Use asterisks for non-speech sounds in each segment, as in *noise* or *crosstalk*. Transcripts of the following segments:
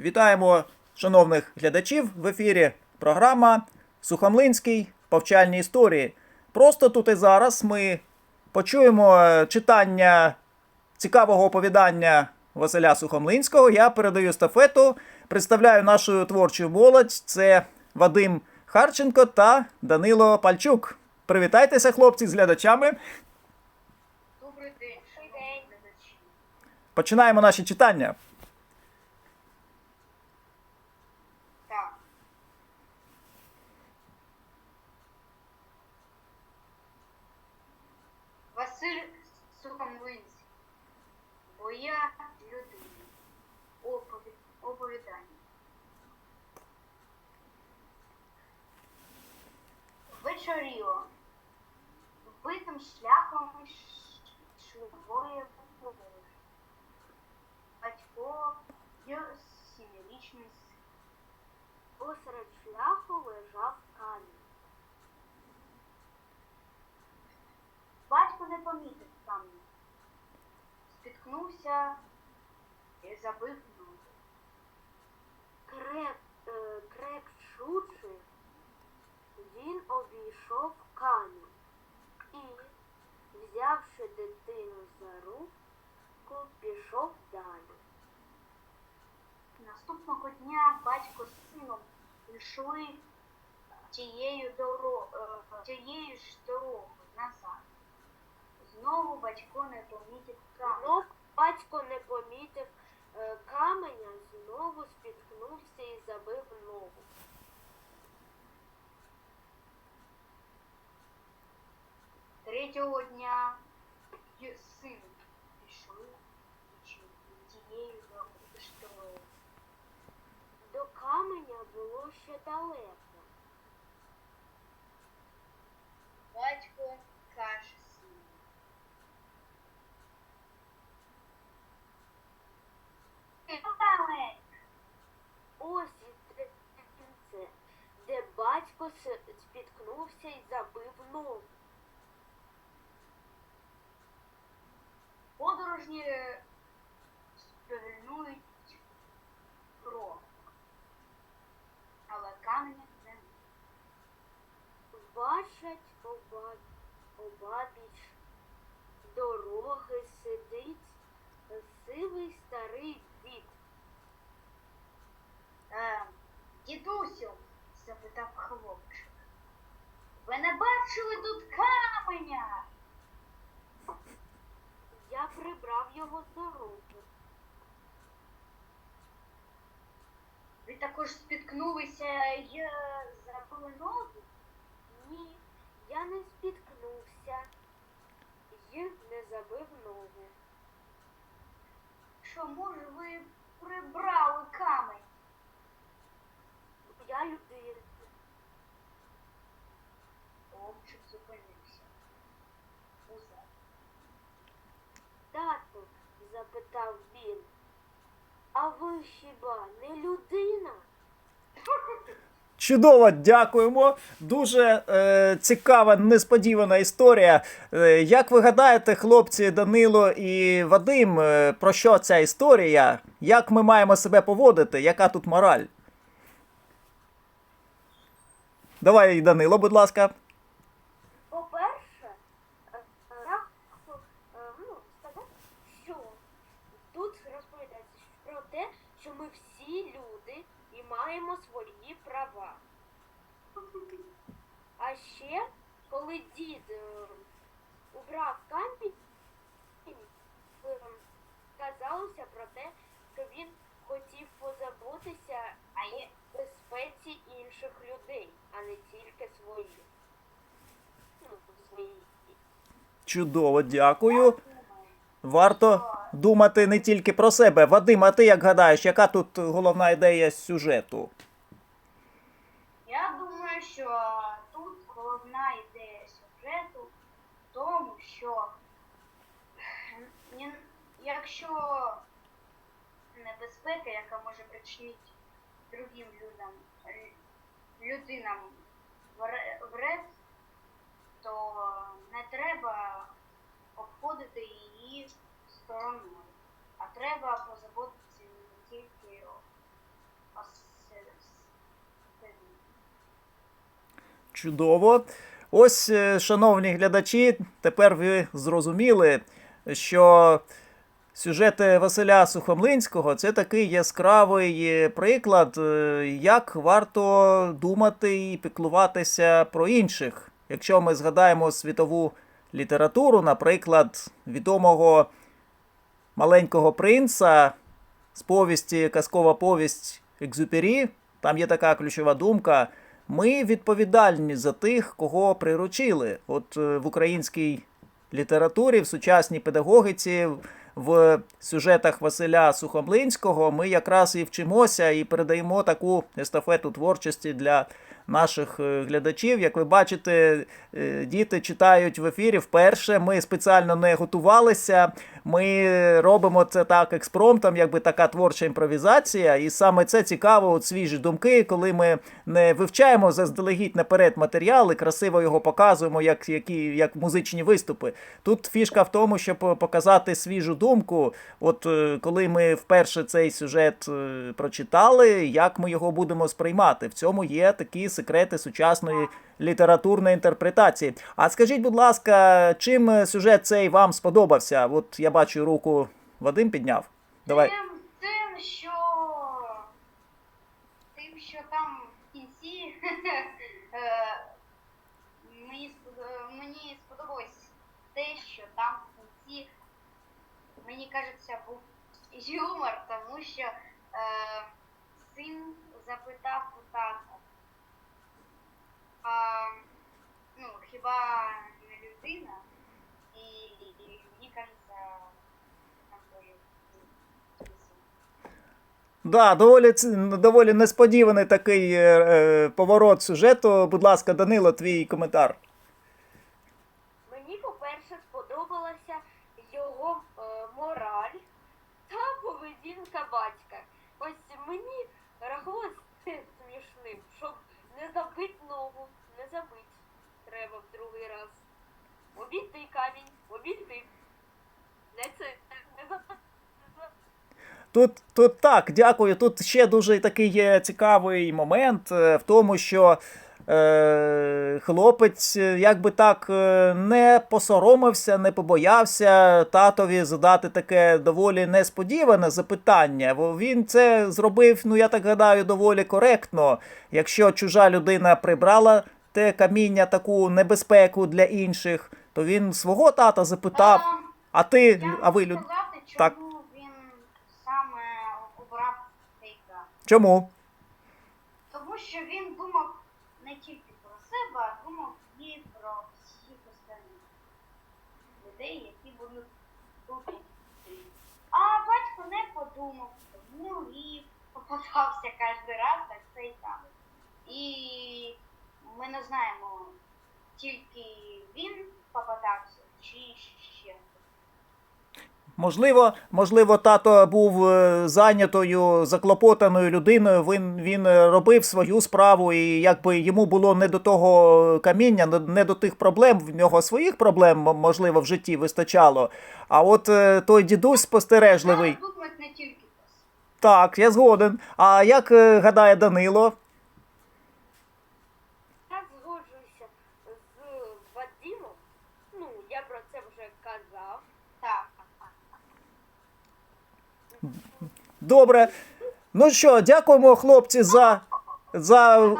Вітаємо шановних глядачів в ефірі. Програма Сухомлинський повчальні історії. Просто тут і зараз ми почуємо е, читання цікавого оповідання Василя Сухомлинського. Я передаю стафету, представляю нашу творчу молодь. Це Вадим Харченко та Данило Пальчук. Привітайтеся, хлопці, з глядачами. Добрий день. Починаємо наші читання. Так. Василь Сухомлинський. Бо я людина. Опові... Оповідання. Вечоріло. Вбитим шляхом йшли двоє подорожі. Батько і сімирічний син. Посеред шляху лежав камінь. Батько не помітив камінь. Спіткнувся і забив ногу. Крек, е, крекчучи, він обійшов камінь і, взявши дитину за руку, пішов далі. Наступного дня батько з сином йшли тією, доро... е, тією ж дорогою назад. Знову батько не помітив камінь. Знов батько не помітив е, каменя, знову спіткнувся і забив ногу. Третього дня син пішли тією дорогою. До каменя було ще далеко. Батько каже сину. Ось де батько спіткнувся і забив ногу. Подорожні сповільнують крок. Але каменя не Бачать оба, обабіч дороги сидить сивий старий дід. Е, дідусю, запитав хлопчик. Ви не бачили тут каменя? Я прибрав його з дороги. Ви також спіткнулися і е, забили ноги? Ні, я не спіткнувся і не забив ногу. Чому ж ви прибрали камень? Я людина. Хлопчик зупинився. Усе. Запитав він. А ви хіба не людина? Чудово, дякуємо. Дуже е, цікава, несподівана історія. Е, як ви гадаєте, хлопці Данило і Вадим, е, про що ця історія? Як ми маємо себе поводити? Яка тут мораль? Давай, Данило, будь ласка. По-перше, е, е, я хочу е, ну, сказати, що тут розповідається про те, що ми всі люди і маємо свої права. А ще, коли дід е, убрав камінь, е, казалося про те, що він хотів позабутися А є безпеці інших людей, а не тільки своїх. Ну, свої. Чудово, дякую. Варто думати не тільки про себе. Вадим, а ти як гадаєш, яка тут головна ідея сюжету? Я думаю, що тут головна ідея сюжету в тому, що якщо небезпека, яка може причинити другим людям, лю- людинам вре- треба позаботитися не тільки о Чудово. Ось, е, шановні глядачі, тепер ви зрозуміли, що сюжети Василя Сухомлинського це такий яскравий е, приклад, е, як варто думати і піклуватися про інших. Якщо ми згадаємо світову літературу, наприклад, відомого маленького принца з повісті казкова повість Екзюпері, там є така ключова думка. Ми відповідальні за тих, кого приручили. От е, в українській літературі, в сучасній педагогіці, в сюжетах Василя Сухомлинського ми якраз і вчимося і передаємо таку естафету творчості для наших е, глядачів. Як ви бачите, е, діти читають в ефірі вперше. Ми спеціально не готувалися. Ми робимо це так експромтом, якби така творча імпровізація. І саме це цікаво, от свіжі думки, коли ми не вивчаємо заздалегідь наперед матеріали, красиво його показуємо, як, які, як музичні виступи. Тут фішка в тому, щоб показати свіжу думку. От е, коли ми вперше цей сюжет е, прочитали, як ми його будемо сприймати. В цьому є такі секрети сучасної літературної інтерпретації. А скажіть, будь ласка, чим сюжет цей вам сподобався? От я бачу руку Вадим підняв. Давай. Тим, тим, що тим, що там в кінці *laughs* е, мені сподобалось те, що там в кінці, мені кажеться, був юмор, тому що е, син запитав у тата. А, ну, хіба не людина? І, і мені кажеться, там теж смисл. Да, доволі, доволі несподіваний такий е, е, поворот сюжету. Будь ласка, Данило, твій коментар. Мені, по-перше, сподобалася його е, мораль та поведінка батька. Ось мені рахувалось це смішним, щоб не забить ногу, не забить треба в другий раз. Обійти камінь, обійти. Не це, не забити. Тут, тут так, дякую. Тут ще дуже такий є цікавий момент е, в тому, що е, хлопець, е, як би так, е, не посоромився, не побоявся татові задати таке доволі несподіване запитання. Бо Він це зробив, ну я так гадаю, доволі коректно. Якщо чужа людина прибрала те каміння, таку небезпеку для інших, то він свого тата запитав. А ти, а ви люд... Так. він саме обрав цей гра. Чому? Тому що він думав не тільки про себе, а думав і про всіх остальних людей, які будуть тут. А батько не подумав, тому і попадався кожен раз так це і там. І ми не знаємо, тільки він попадався, чи ще. Можливо, можливо, тато був е, зайнятою, заклопотаною людиною. Він, він робив свою справу, і якби йому було не до того каміння, не- до тих проблем. В нього своїх проблем, можливо, в житті вистачало. А от е, той дідусь спостережливий. Так, я згоден. А як е, гадає Данило? Я згоджуюся з Вадимом. Ну, я про це вже казав. Так. Добре. Ну що, дякуємо, хлопці, за. за... Ем,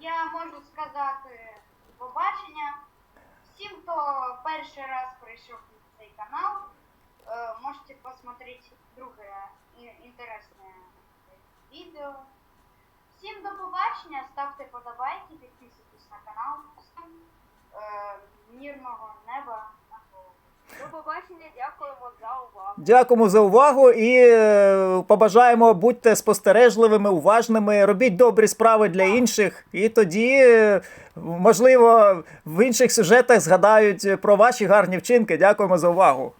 Я можу сказати побачення. Всім, хто перший раз прийшов на цей канал, е, можете посмотреть друге інтересне відео. Всім до побачення, ставте подобайки, підписуйтесь на канал. Всім е, мирного неба. До побачення, дякуємо за увагу. Дякуємо за увагу і е, побажаємо будьте спостережливими, уважними, робіть добрі справи для інших, і тоді, е, можливо, в інших сюжетах згадають про ваші гарні вчинки. Дякуємо за увагу.